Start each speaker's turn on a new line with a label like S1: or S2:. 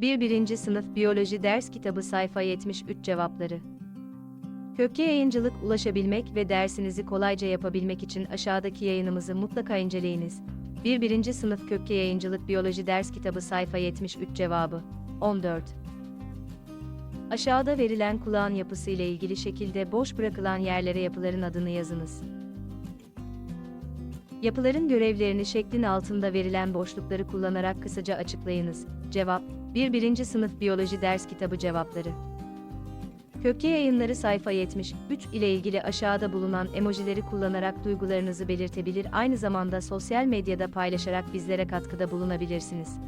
S1: 1. 1. Sınıf Biyoloji Ders Kitabı Sayfa 73 Cevapları Kökye Yayıncılık ulaşabilmek ve dersinizi kolayca yapabilmek için aşağıdaki yayınımızı mutlaka inceleyiniz. 1. 1. Sınıf Kökye Yayıncılık Biyoloji Ders Kitabı Sayfa 73 Cevabı 14 Aşağıda verilen kulağın yapısı ile ilgili şekilde boş bırakılan yerlere yapıların adını yazınız. Yapıların görevlerini şeklin altında verilen boşlukları kullanarak kısaca açıklayınız. Cevap 1. 1. Sınıf Biyoloji Ders Kitabı Cevapları Kökye yayınları sayfa 73 ile ilgili aşağıda bulunan emojileri kullanarak duygularınızı belirtebilir aynı zamanda sosyal medyada paylaşarak bizlere katkıda bulunabilirsiniz.